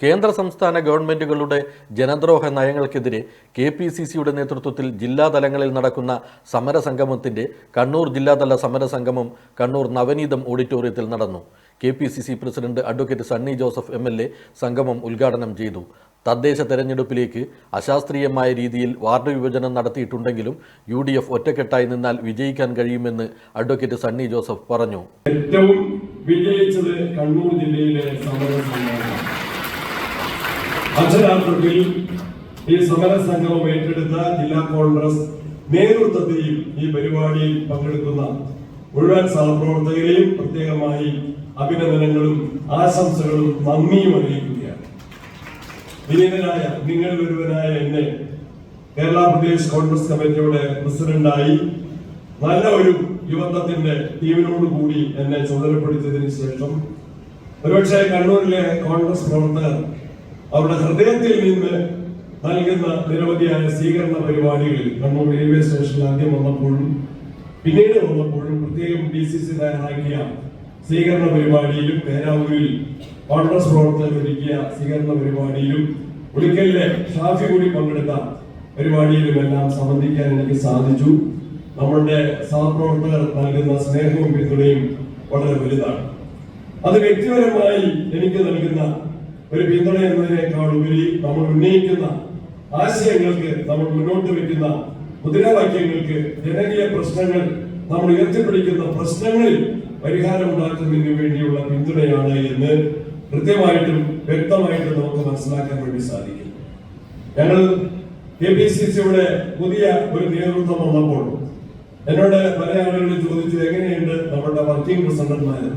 കേന്ദ്ര സംസ്ഥാന ഗവൺമെന്റുകളുടെ ജനദ്രോഹ നയങ്ങൾക്കെതിരെ കെ പി സി സിയുടെ നേതൃത്വത്തിൽ ജില്ലാതലങ്ങളിൽ നടക്കുന്ന സമരസംഗമത്തിന്റെ കണ്ണൂർ ജില്ലാതല സമരസംഗമം കണ്ണൂർ നവനീതം ഓഡിറ്റോറിയത്തിൽ നടന്നു. K P C C president advocate Sunny Joseph M L A സംഗമം ഉദ്ഘാടനം ചെയ്തു. തദ്ദേശ തെരഞ്ഞെടുപ്പിലേക്ക് അശാസ്ത്രീയമായ രീതിയിൽ വാർഡ് വിഭജനം നടത്തിയിട്ടുണ്ടെങ്കിലും യു ഡി എഫ് ഒറ്റക്കെട്ടായി നിന്നാൽ വിജയിക്കാൻ കഴിയുമെന്ന് അഡ്വക്കേറ്റ് സണ്ണി ജോസഫ് പറഞ്ഞു. ഏറ്റവും വിജയിച്ചത് കണ്ണൂർ ജില്ലയിലെ സമര അക്ഷരാർത്ഥത്തിൽ ഈ സമര സംഘം ഏറ്റെടുത്ത ജില്ലാ കോൺഗ്രസ് നേതൃത്വത്തെയും ഈ പരിപാടിയിൽ പങ്കെടുക്കുന്ന മുഴുവൻ സഹപ്രവർത്തകരെയും പ്രത്യേകമായി അഭിനന്ദനങ്ങളും ആശംസകളും നന്ദിയും അറിയിക്കുകയാണ്. വിനീതനായ നിങ്ങൾ ഒരുവനായ എന്നെ കേരള പ്രദേശ് കോൺഗ്രസ് കമ്മിറ്റിയുടെ പ്രസിഡന്റായി നല്ല ഒരു യുവത്വത്തിന്റെ ടീമിനോട് കൂടി എന്നെ ചുമതലപ്പെടുത്തിയതിനു ശേഷം ഒരുപക്ഷെ കണ്ണൂരിലെ കോൺഗ്രസ് പ്രവർത്തകർ അവരുടെ ഹൃദയത്തിൽ നിന്ന് നൽകുന്ന നിരവധിയായ സ്വീകരണ പരിപാടികളിൽ കണ്ണൂർ റെയിൽവേ സ്റ്റേഷനിൽ ആദ്യം വന്നപ്പോഴും പിന്നീട് വന്നപ്പോഴും പ്രത്യേകം ഡി സി സി തയ്യാറാക്കിയ സ്വീകരണ പരിപാടിയിലും പേരാവൂരിൽ കോൺഗ്രസ് പ്രവർത്തകർ ഒരുക്കിയ സ്വീകരണ പരിപാടിയിലും ഉളിക്കലിലെ ഷാഫി കൂടി പങ്കെടുത്ത പരിപാടിയിലുമെല്ലാം സംബന്ധിക്കാൻ എനിക്ക് സാധിച്ചു. നമ്മളുടെ സഹപ്രവർത്തകർ നൽകുന്ന സ്നേഹവും പിന്തുണയും വളരെ വലുതാണ്. അത് വ്യക്തിപരമായി എനിക്ക് നൽകുന്ന ഒരു പിന്തുണ എന്നതിനേക്കാൾ ഉപരി നമ്മൾ ഉന്നയിക്കുന്ന ആശയങ്ങൾക്ക് നമ്മൾ മുന്നോട്ട് വെക്കുന്ന മുദ്രാവാക്യങ്ങൾക്ക് ജനകീയ പ്രശ്നങ്ങൾ നമ്മൾ ഉയർത്തിപ്പിടിക്കുന്ന പ്രശ്നങ്ങളിൽ പരിഹാരം ഉണ്ടാക്കുന്നതിന് വേണ്ടിയുള്ള പിന്തുണയാണ് എന്ന് കൃത്യമായിട്ടും വ്യക്തമായിട്ടും നമുക്ക് മനസ്സിലാക്കാൻ വേണ്ടി സാധിക്കും. ഞങ്ങൾ കെ പി സി സിയുടെ പുതിയ ഒരു നേതൃത്വം വന്നപ്പോൾ എന്നോട് പല ആളുകളും ചോദിച്ചു എങ്ങനെയുണ്ട് നമ്മുടെ വർക്കിംഗ് പ്രസിഡന്റ്മാര്?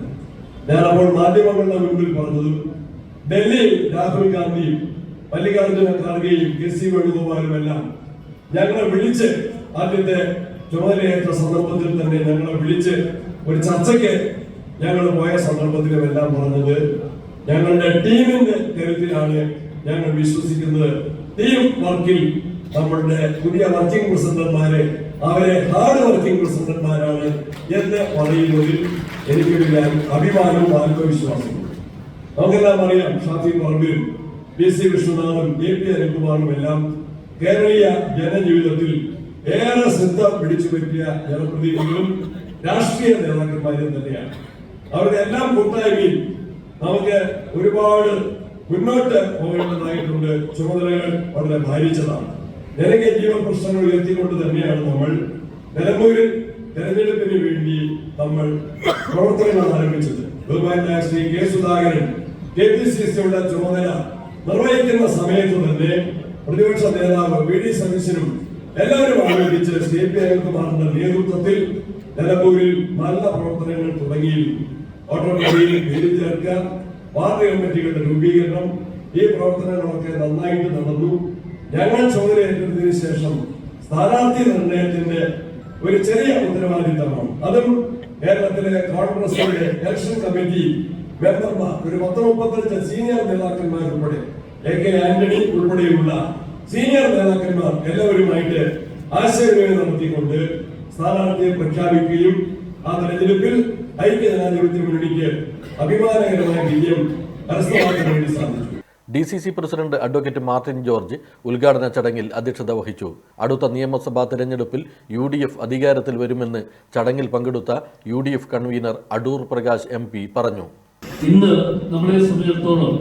ഞാൻ അപ്പോൾ മാധ്യമങ്ങളുടെ മുൻപിൽ പറഞ്ഞതും ഡൽഹിയിൽ രാഹുൽ ഗാന്ധിയും മല്ലികാർജുന ഖാർഗെയും കെ സി വേണുഗോപാലും എല്ലാം ഞങ്ങളെ വിളിച്ച് ആദ്യത്തെ ചുമതലയേറ്റ സന്ദർഭത്തിൽ തന്നെ ഞങ്ങളെ വിളിച്ച് ഒരു ചർച്ചയ്ക്ക് ഞങ്ങൾ പോയ സന്ദർഭത്തിലും എല്ലാം പറഞ്ഞത് ഞങ്ങളുടെ ടീമിന്റെ കരുത്തിലാണ് ഞങ്ങൾ വിശ്വസിക്കുന്നത്. ടീം വർക്കിൽ നമ്മളുടെ പുതിയ വർക്കിംഗ് പ്രസിഡന്റ്മാരെ അവരെ ഹാർഡ് വർക്കിംഗ് പ്രസിഡന്റ്മാരാണ് എന്ന് പറയുന്നതിൽ എനിക്കൊരു അഭിമാനവും ആത്മവിശ്വാസവും. നമുക്കെല്ലാം അറിയാം ഷാഫി പറമ്പിലും പി സി കൃഷ്ണനാഥും എ പി അനിൽകുമാറും എല്ലാം കേരളീയ ജനജീവിതത്തിൽ ഏറെ ശ്രദ്ധ പിടിച്ചു പറ്റിയ ജനപ്രതിനിധികളും രാഷ്ട്രീയ നേതാക്കന്മാരും തന്നെയാണ്. അവരുടെ എല്ലാം കൂട്ടായ്മയിൽ നമുക്ക് ഒരുപാട് മുന്നോട്ട് പോകേണ്ടതായിട്ടുണ്ട്. ചുമതലകൾ വളരെ ഭാരിച്ചതാണ്. ജനകീയ ജീവൻ പ്രശ്നങ്ങൾ ഉയർത്തിക്കൊണ്ട് തന്നെയാണ് നമ്മൾ. നിലമ്പൂരിൽ തെരഞ്ഞെടുപ്പിന് വേണ്ടി നമ്മൾ പ്രവർത്തനങ്ങൾ ആരംഭിച്ചത്. ബഹുമാനായ Shri K Sudhakaran K P C സിയുടെ ചുമതല നിർവഹിക്കുന്ന സമയത്ത് തന്നെ പ്രതിപക്ഷ നേതാവ് വി ഡി സതീശനും എല്ലാവരും ആലോചിച്ച് സി പി അനിൽകുമാറിന്റെ നേതൃത്വത്തിൽ നിലമ്പൂരിൽ നല്ല പ്രവർത്തനങ്ങൾ തുടങ്ങി. ഓട്ടോമൊബൈലിൽ പേര് ചേർക്കുക വാർഡ് കമ്മിറ്റികളുടെ രൂപീകരണം ഈ പ്രവർത്തനങ്ങളൊക്കെ നന്നായിട്ട് നടന്നു. ഞങ്ങൾ ചുമതല ഏറ്റെടുത്തതിന് ശേഷം സ്ഥാനാർത്ഥി നിർണയത്തിന്റെ ഒരു ചെറിയ ഉത്തരവാദിത്തമാണ്. അതും കേരളത്തിലെ കോൺഗ്രസിന്റെ ഇലക്ഷൻ കമ്മിറ്റി മെമ്പർമാർ ഒരു പത്ത് മുപ്പത്തഞ്ച് സീനിയർ നേതാക്കന്മാർ ഉൾപ്പെടെ എ കെ ആന്റണി ഉൾപ്പെടെയുള്ള സീനിയർ നേതാക്കന്മാർ എല്ലാവരുമായിട്ട് ആശയവിനിമയം നടത്തിക്കൊണ്ട് സ്ഥാനാർത്ഥിയെ പ്രഖ്യാപിക്കുകയും ആ തെരഞ്ഞെടുപ്പിൽ ഐക്യജനാധിപത്യ മുന്നണിക്ക് അഭിമാനകരമായ വിജയം കരസ്ഥമാക്കാൻ വേണ്ടി സാധിച്ചു. D C C president advocate Martin George ഉദ്ഘാടന ചടങ്ങിൽ അധ്യക്ഷത വഹിച്ചു. അടുത്ത നിയമസഭാ തെരഞ്ഞെടുപ്പിൽ യു ഡി എഫ് അധികാരത്തിൽ വരുമെന്ന് ചടങ്ങിൽ പങ്കെടുത്ത U D F convener Adoor Prakash M P പറഞ്ഞു. ഇന്ന് നമ്മളെ സംബന്ധിച്ചിടത്തോളം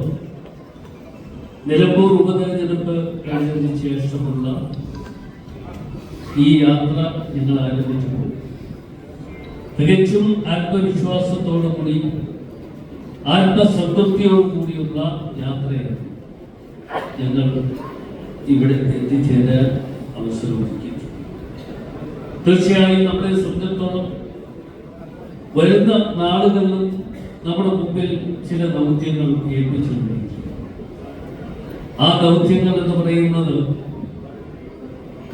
നിലമ്പൂർ ഉപതെരഞ്ഞെടുപ്പ് കഴിഞ്ഞതിന് ശേഷമുള്ള ഈ യാത്ര ഞങ്ങൾ ആരംഭിക്കുമ്പോൾ തികച്ചും ആത്മവിശ്വാസത്തോടു കൂടി ആത്മസംതൃപ്തിയോടു കൂടിയുള്ള യാത്രയാണ് ഞങ്ങൾ ഇവിടെ എത്തിച്ചേരാൻ അവസരമൊരുക്കി തീർച്ചയായും നമ്മളെ സംബന്ധിച്ചിടത്തോളം വരുന്ന നാളുകളിൽ നമ്മുടെ മുമ്പിൽ ചില ദൗത്യങ്ങൾ ഏൽപ്പിച്ചിട്ടുണ്ട്. ആ ദൗത്യങ്ങൾ എന്ന് പറയുന്നത്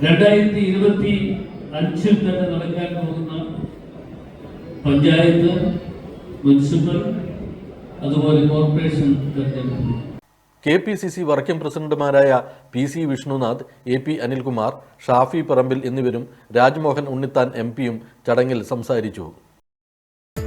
രണ്ടായിരത്തി ഇരുപത്തി അഞ്ചിൽ തന്നെ നടക്കാൻ പോകുന്ന പഞ്ചായത്ത് മുനിസിപ്പൽ അതുപോലെ കോർപ്പറേഷൻ തെരഞ്ഞെടുപ്പ്. K P C C working പ്രസിഡന്റുമാരായ P C Vishnunath A P Anilkumar Shafi Parambil എന്നിവരും രാജ്മോഹൻ ഉണ്ണിത്താൻ എം പിയും ചടങ്ങിൽ സംസാരിച്ചു.